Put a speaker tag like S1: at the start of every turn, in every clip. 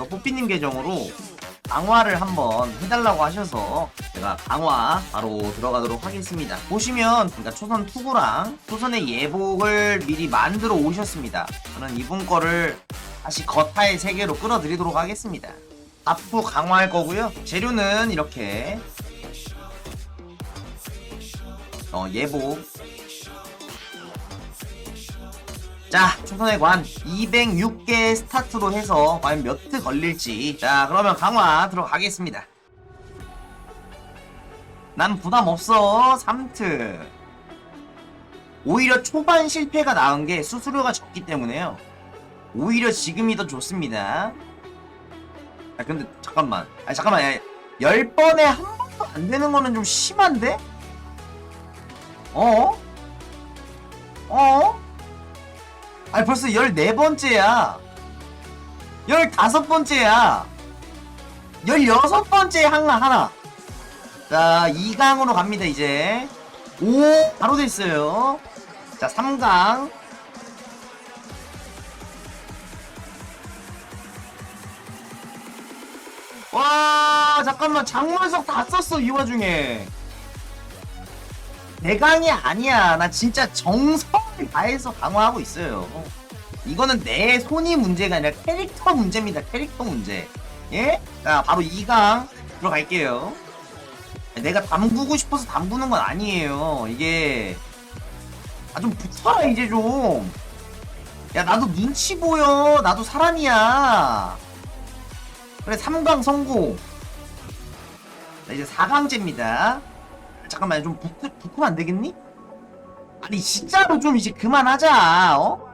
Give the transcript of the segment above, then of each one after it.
S1: 또 뽀삐님 계정으로 강화를 한번 해달라고 하셔서 제가 강화 바로 들어가도록 하겠습니다. 보시면 그러니까 초선 투구랑 초선의 예복을 미리 만들어 오셨습니다. 저는 이분 거를 다시 거타의 세계로 끌어들이도록 하겠습니다. 앞으로 강화할 거고요. 재료는 이렇게 어 예복 자, 초선의 관 206개 스타트로 해서 과연 몇 트 걸릴지. 자, 그러면 강화 들어가겠습니다. 난 부담 없어. 3트. 오히려 초반 실패가 나은 게 수수료가 적기 때문에요. 오히려 지금이 더 좋습니다. 아, 근데 잠깐만. 아, 잠깐만. 야, 10번에 한 번도 안 되는 거는 좀 심한데? 어? 어? 아니 벌써 14번째야. 15번째야. 16번째 하나 하나. 자 2강으로 갑니다 이제. 오 바로 됐어요. 자 3강. 와 잠깐만. 장문석 다 썼어 이 와중에 대강이 아니야. 나 진짜 정성을 다해서 강화하고 있어요. 이거는 내 손이 문제가 아니라 캐릭터 문제입니다. 캐릭터 문제. 예? 자, 바로 2강 들어갈게요. 내가 담그고 싶어서 담그는 건 아니에요. 이게 아 좀 붙어라 이제 좀. 야 나도 눈치 보여. 나도 사람이야. 그래 3강 성공. 자, 이제 4강째입니다. 잠깐만 좀 붙, 붙으면 안 되겠니? 아니 진짜로 좀 이제 그만하자 어?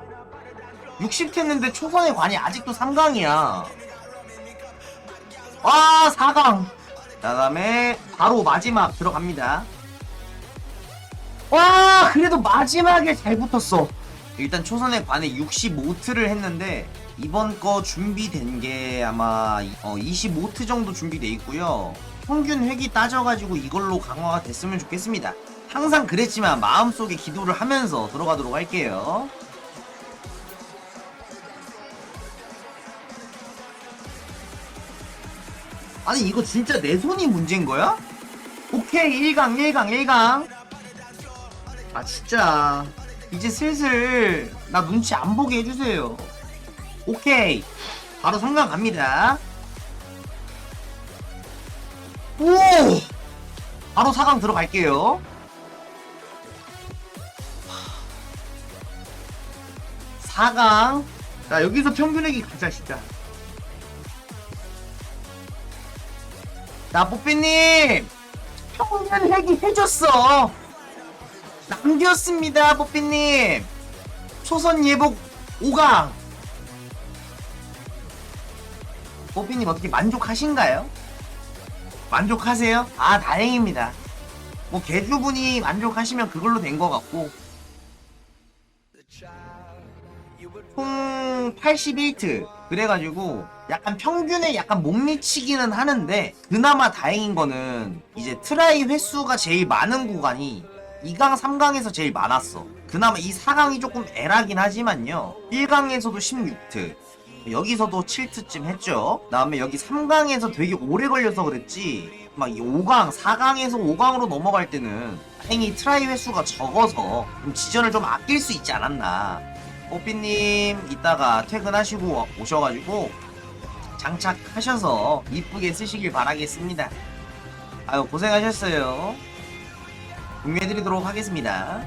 S1: 60 했는데 초선의 관이 아직도 3강이야 와 4강 자 다음에 바로 마지막 들어갑니다 와 그래도 마지막에 잘 붙었어 일단 초선의 관에 65트를 했는데 이번 거 준비된 게 아마 어, 25트 정도 준비돼 있고요 평균 획이 따져가지고 이걸로 강화가 됐으면 좋겠습니다. 항상 그랬지만 마음속에 기도를 하면서 들어가도록 할게요. 아니 이거 진짜 내 손이 문제인 거야? 오케이 1강 1강 1강 아 진짜 이제 슬슬 나 눈치 안 보게 해주세요 오케이 바로 상강 갑니다 오! 바로 4강 들어갈게요. 4강. 자, 여기서 평균액이 가자, 진짜. 자, 뽀삐님! 평균액이 해줬어! 남겼습니다, 뽀삐님! 초선 예복 5강! 뽀삐님 어떻게 만족하신가요? 만족하세요? 아 다행입니다. 뭐 개주분이 만족하시면 그걸로 된 것 같고 총 81트 그래가지고 약간 평균에 약간 못 미치기는 하는데 그나마 다행인 거는 이제 트라이 횟수가 제일 많은 구간이 2강 3강에서 제일 많았어 그나마 이 4강이 조금 애라긴 하지만요 1강에서도 16트 여기서도 7트쯤 했죠. 다음에 여기 3강에서 되게 오래 걸려서 그랬지. 막이 5강, 4강에서 5강으로 넘어갈 때는 다행히 트라이 횟수가 적어서 좀 지전을 좀 아낄 수 있지 않았나. 뽀삐님 이따가 퇴근하시고 오셔가지고 장착하셔서 이쁘게 쓰시길 바라겠습니다. 아유 고생하셨어요. 공유해드리도록 하겠습니다.